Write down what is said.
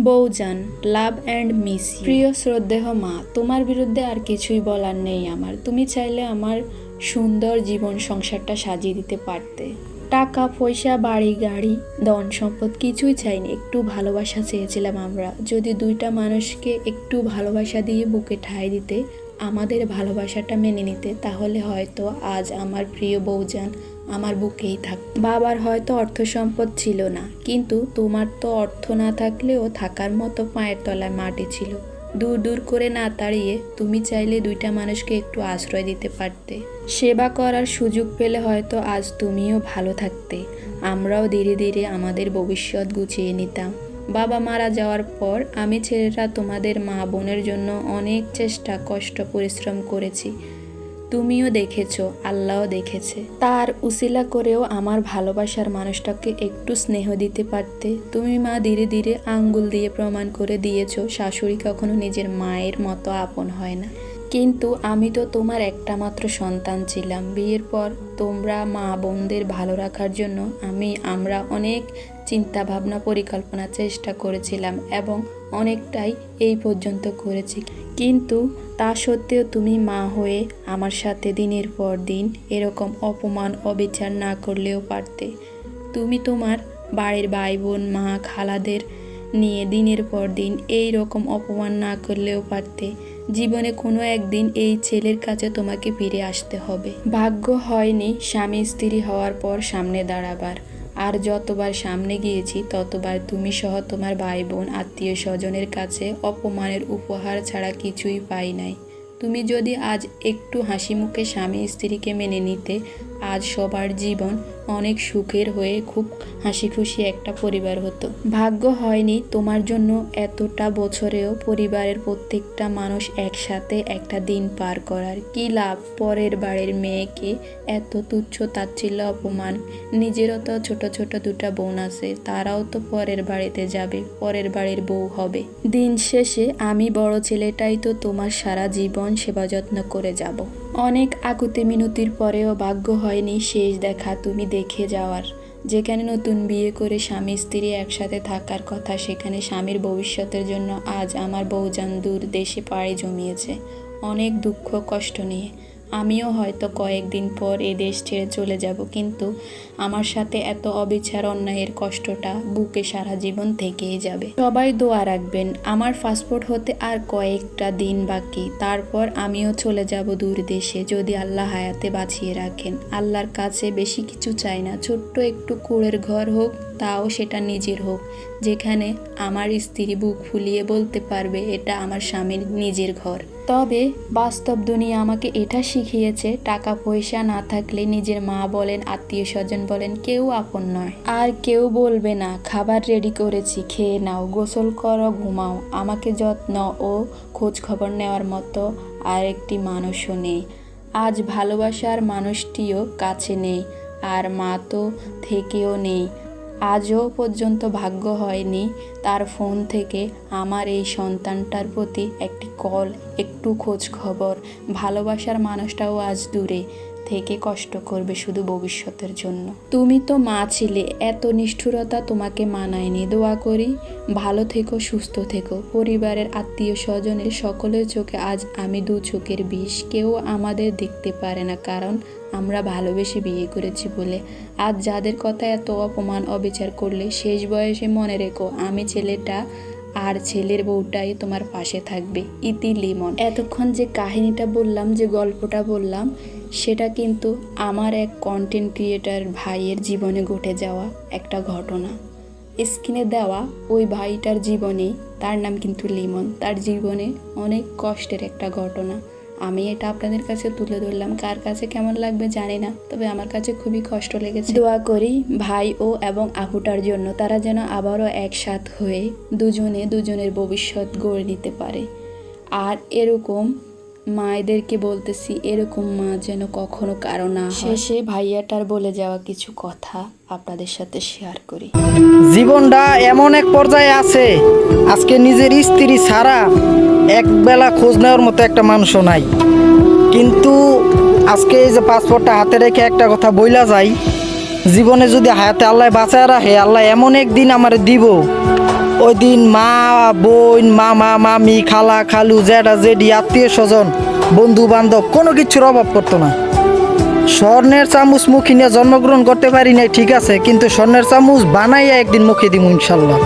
বৌজান love and miss প্রিয় শ্রদ্ধেহ মা, তোমার বিরুদ্ধে আর কিছুই বলার নেই আমার। তুমি চাইলে আমার সুন্দর জীবন সংসারটা সাজিয়ে দিতে পারতে। টাকা, পয়সা, বাড়ি, গাড়ি, ধন সম্পদ কিছুই চাইনি। একটু ভালোবাসা চেয়েছিলাম আমরা। যদি দুইটা মানুষকে একটু ভালোবাসা দিয়ে বুকে ঠাঁই দিতে, আমাদের ভালোবাসাটা মেনে নিতে, তাহলে হয়তো আজ আমার প্রিয় বৌজান আমার বুকেই থাক। বাবার হয়তো অর্থ সম্পদ ছিল না, কিন্তু তোমার তো অর্থ না থাকলেও থাকার মতো পায়ের তলায় মাটি ছিল। দূর দূর করে না তাড়িয়ে তুমি চাইলে দুইটা মানুষকে একটু আশ্রয় দিতে পারতে। সেবা করার সুযোগ পেলে হয়তো আজ তুমিও ভালো থাকতে। আমরাও ধীরে ধীরে আমাদের ভবিষ্যৎ গুছিয়ে নিতাম। বাবা মারা যাওয়ার পর আমি ছেলেরা তোমাদের মা বোনের জন্য অনেক চেষ্টা, কষ্ট, পরিশ্রম করেছি। তুমিও দেখেছ আল্লাহ দেখেছে। তার উসিলা করেও আমার ভালোবাসার মানুষটাকে একটু স্নেহ দিতে পারতে। তুমি মা ধীরে ধীরে আঙ্গুল দিয়ে প্রমাণ করে দিয়েছ, শাশুড়ি কখনো নিজের মায়ের মতো আপন হয় না। কিন্তু আমি তো তোমার একটা মাত্র সন্তান ছিলাম। বিয়ের পর তোমরা মা বোনদের ভালো রাখার জন্য আমি, আমরা অনেক চিন্তা ভাবনা পরিকল্পনা চেষ্টা করেছিলাম এবং অনেকটাই এই পর্যন্ত করেছি। কিন্তু তা সত্ত্বেও তুমি মা হয়ে আমার সাথে দিনের পর দিন এরকম অপমান, অবিচার না করলেও পারতে। তুমি তোমার বাড়ির ভাই বোন, মা, খালাদের নিয়ে দিনের পর দিন এই রকম অপমান না করলেও পারতে। জীবনে কোনো একদিন এই ছেলের কাছে তোমাকে ফিরে আসতে হবে। ভাগ্য হয়নি স্বামী স্ত্রী হওয়ার পর সামনে দাঁড়াবার। আর যতবার সামনে গিয়েছি, ততবার তুমি সহ তোমার ভাই বোন আত্মীয় স্বজনের কাছে অপমানের উপহার ছাড়া কিছুই পাই নাই। তুমি যদি আজ একটু হাসি মুখে স্বামী স্ত্রীকে মেনে নিতে, আজ সবার জীবন অনেক সুখের হয়ে খুব হাসি খুশি একটা পরিবার হতো। ভাগ্য হয়নি তোমার জন্য এতটা বছরেও পরিবারের প্রত্যেকটা মানুষ একসাথে একটা দিন পার করার। কি লাভ পরের বাড়ির মেয়েকে এত তুচ্ছ তাচ্ছিল্য অপমান? নিজেরও তো ছোট ছোট দুটা বোন আছে, তারাও তো পরের বাড়িতে যাবে, পরের বাড়ির বউ হবে। দিন শেষে আমি বড় ছেলেটাই তো তোমার সারা জীবন সেবা যত্ন করে যাব। অনেক আকুতি মিনতির পরেও ভাগ্য হয়নি শেষ দেখা তুমি দেখে যাওয়ার। যেখানে নতুন বিয়ে করে স্বামী স্ত্রী একসাথে থাকার কথা, সেখানে স্বামীর ভবিষ্যতের জন্য আজ আমার বউজান দূর দেশে পাড়ি জমিয়েছে। অনেক দুঃখ, কষ্ট নিয়ে। আমিও হয়তো কয়েকদিন পর এ দেশ ছেড়ে চলে যাব, কিন্তু আমার সাথে এত অবিচার অন্যায়ের কষ্টটা বুকে সারা জীবন থেকেই যাবে। সবাই দোয়া রাখবেন, আমার পাসপোর্ট হতে আর কয়েকটা দিন বাকি, তারপর আমিও চলে যাব দূর দেশে যদি আল্লাহ হায়াতে বাঁচিয়ে রাখেন। আল্লাহর কাছে বেশি কিছু চাই না, ছোট্ট একটু কুড়ের ঘর হোক তাও সেটা নিজের হোক। যেখানে আমার স্ত্রী বুক ফুলিয়ে বলতে পারবে, এটা আমার স্বামীর নিজের ঘর। তবে বাস্তব দুনিয়া আমাকে এটা শিখিয়েছে টাকা পয়সা না থাকলে নিজের মা বলেন আত্মীয় স্বজন বলেন, কেউ আপন নয়। আর কেউ বলবে না, খাবার রেডি করেছি, খেয়ে নাও, গোসল করো, ঘুমাও। আমাকে যত্ন ও খোঁজ খবর নেওয়ার মতো আর একটি মানুষও নেই। আজ ভালোবাসার মানুষটিও কাছে নেই, আর মা তো থেকেও নেই। আজও পর্যন্ত ভাগ্য হয়নি তার ফোন থেকে আমার এই সন্তানটার প্রতি একটি কল, একটু খোঁজ খবর। ভালোবাসার মানুষটাও আজ দূরে। থেকে কষ্ট করবে শুধু ভবিষ্যতের জন্য। তুমি তো মা ছিলে, এত নিষ্ঠুরতা তোমাকে মানায়নি। দোয়া করি, ভালো থেকো, সুস্থ থেকো। পরিবারের আত্মীয় স্বজনের সকলের চোখে আজ আমি দু চোখের বিষ। কেউ আমাদের দেখতে পারে না, কারণ আমরা ভালোবেসে বিয়ে করেছি বলে। আজ যাদের কথা এত অপমান, অবিচার করলে শেষ বয়সে মনে রেখো, আমি ছেলেটা আর ছেলের বউটাই তোমার পাশে থাকবে। ইতি লিমন। এতক্ষণ যে কাহিনীটা বললাম, যে গল্পটা বললাম সেটা কিন্তু আমার এক কন্টেন্ট ক্রিয়েটার ভাইয়ের জীবনে ঘটে যাওয়া একটা ঘটনা। স্ক্রিনে দেওয়া ওই ভাইটার জীবনে তার নাম কিন্তু লিমন। তার জীবনে অনেক কষ্টের একটা ঘটনা। আমি এটা আপনাদের কাছে তুলে ধরলাম। কার কাছে কেমন লাগবে জানি না, তবে আমার কাছে খুবই কষ্ট লেগেছে। দোয়া করি ভাই ও এবং আপুটার জন্য তারা যেন আবারও একসাথ হয়ে দুজনে দুজনের ভবিষ্যৎ গড়ে নিতে পারে। আর এরকম মায়েদেরকে বলতেছি এরকম মা যেন কখনো কারও না হয়। শেষে ভাইয়াটার বলে যাওয়া কিছু কথা আপনাদের সাথে শেয়ার করি জীবনটা এমন এক পর্যায়ে আছে আজকে নিজের স্ত্রী ছাড়া একবেলা খোঁজ নেওয়ার মতো একটা মানুষও নাই কিন্তু আজকে এই যে পাসপোর্টটা হাতে রেখে একটা কথা বইলা যাই জীবনে যদি হায়াতে আল্লাহ বাঁচায় রাখে আল্লাহ এমন একদিন আমার দিব ওই দিন মা, বোন, মামা, মামি, খালা, খালু, জেঠা জেডি আত্মীয় স্বজন, বন্ধু বান্ধব কোনো কিছুর অভাব করতো না। স্বর্ণের চামুচ মুখী নিয়ে জন্মগ্রহণ করতে পারি নাই, ঠিক আছে, কিন্তু স্বর্ণের চামুচ বানাইয়া একদিন মুখে দিব ইনশাল্লাহ।